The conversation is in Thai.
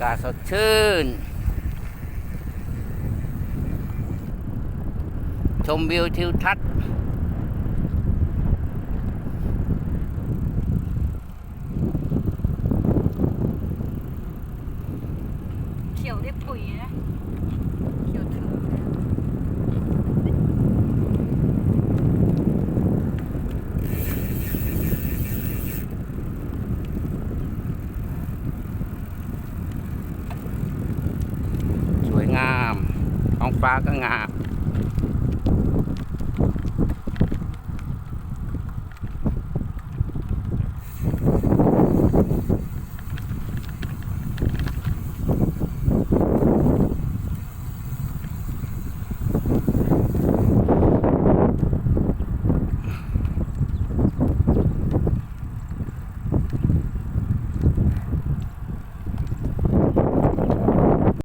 กาศสดชื่น ชมวิวทิวทัศน์เขียวได้ปุ๋ยนะ เขียวถือ สวยงามท้ องฟ้าก็งาม